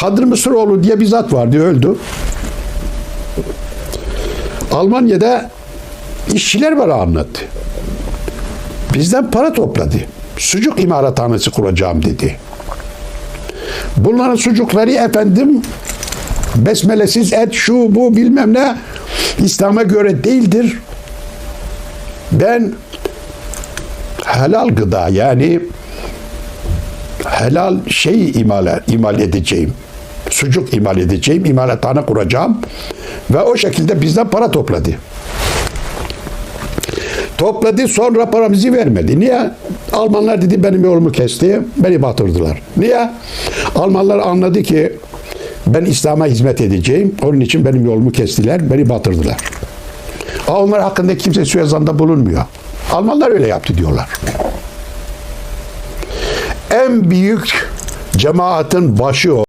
Hadır Mısıroğlu diye bir zat vardı öldü. Almanya'da işçiler var anlattı. Bizden para topladı. Sucuk imalathanesi kuracağım dedi. Bunların sucukları efendim besmelesiz et şu bu bilmem ne İslam'a göre değildir. Ben helal gıda yani helal şey imal, imal edeceğim. Sucuk imal edeceğim, imalathane kuracağım ve o şekilde bizden para topladı. Topladı sonra paramızı vermedi. Niye? Almanlar dedi benim yolumu kesti, beni batırdılar. Niye? Almanlar anladı ki ben İslam'a hizmet edeceğim. Onun için benim yolumu kestiler, beni batırdılar. Ama onlar hakkında kimse suizanda bulunmuyor. Almanlar öyle yaptı diyorlar. En büyük cemaatin başı o.